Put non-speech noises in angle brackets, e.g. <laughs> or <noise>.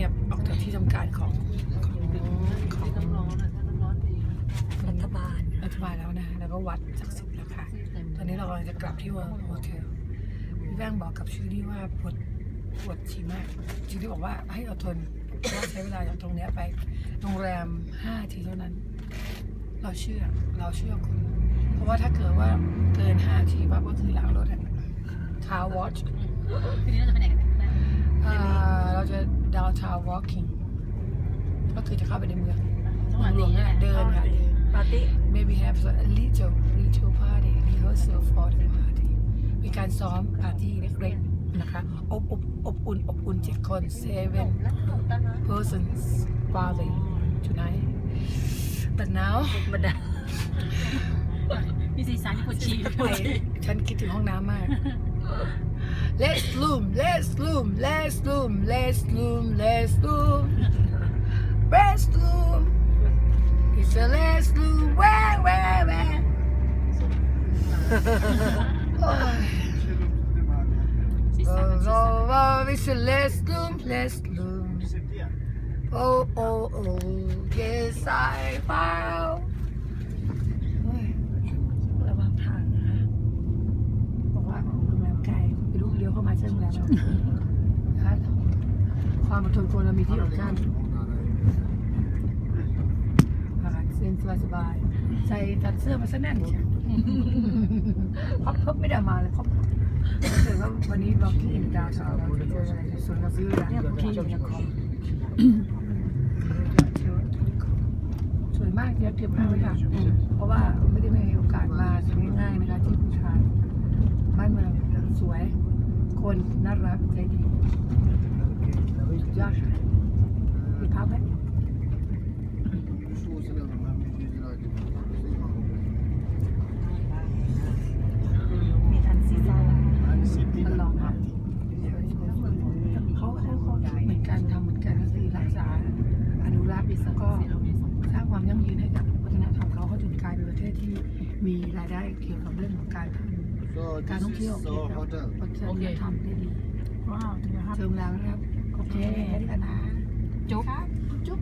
ียบออกจากที่ทำการของของของน้ำร้อนรัฐบาลรัฐบาลแล้วนะ แล้วก็วัดจากสิทธิ์แล้วค่ะ ตอนนี้เรากำลังจะกลับที่วังโฮเทพี่แป้งบอกกับชิลี่ว่าปวดปวดฉี่มากชิลี่บอกว่าให้อดทนว่าใช้เวลาจากตรงนี้ไปโรงแรมห้าทีเท่านั้น เราเชื่อเราเชื่อคุณ เพราะว่าถ้าเกิดว่าเกินห้าทีปั๊บก็คือล้างรถอะคาวอชทีนี้เราจะไปไหนกันเราจะ downtown walking ก็คือจะเข้าไปในเมืองจังหวัดหลวงนี้ๆอะเดินค่ะเดิน ปาร์ตี้ maybe have a little little party rehearsal for the party มีการซ้อมปาร์ตี้เล็กๆนะคะอบอบอบอุ่นอบอุ่นเจ็ดคน seven persons party tonight but now บรรดามีสีสันปวดฉี่ปวดไอ้ฉี่ฉันคิดถึงห้องน้ำมาก Let's loom, let's loom, let's loom, let's loom, let's loom. Let's loom. It's a let's loom. wah wah wah. <laughs> oh, oh, oh, it's a let's loom, let's loom. Oh, oh, oh, yes, I find. งแรมแล้วนะคะความอดทนคนเรามีที่อดกั้นอาหารเส้นสบายๆใส่ตัดเสื้อมาซะแน่นเชียวพบพบไม่ได้มาเลยพบถ้าเกิดว่าวันนี้เราที่อินดาวน์เราจะเจออะไรส่วนเราซื้ออะไรเนี่ยที่อยู่ในคอมสวยมากเดี๋ยวเก็บภาพไว้ค่ะเพราะว่าไม่ได้มีโอกาสมาง่ายๆนะคะที่ผู้ชายบ้านเมืองสวย คนน่ารักใจดียอดค่ะมีภาพไหมมีทันซีซ่ามันลองค่ะเขาเขาเขาคิดเหมือนกันทำเหมือนกันก็คือรักษาอนุรักษ์แล้วก็สร้างความยั่งยืนให้กับวัฒนธรรมเขาเขาถึงกลายเป็นประเทศที่มีรายได้เกี่ยวกับเรื่องของการทำ การท่องเที่ยวเกี่ยวกับวัฒนธรรมได้ดีว้าวถึงนะครับเชิญแล้วนะครับ โอเคแล้วนะจุ๊บ จุ๊บ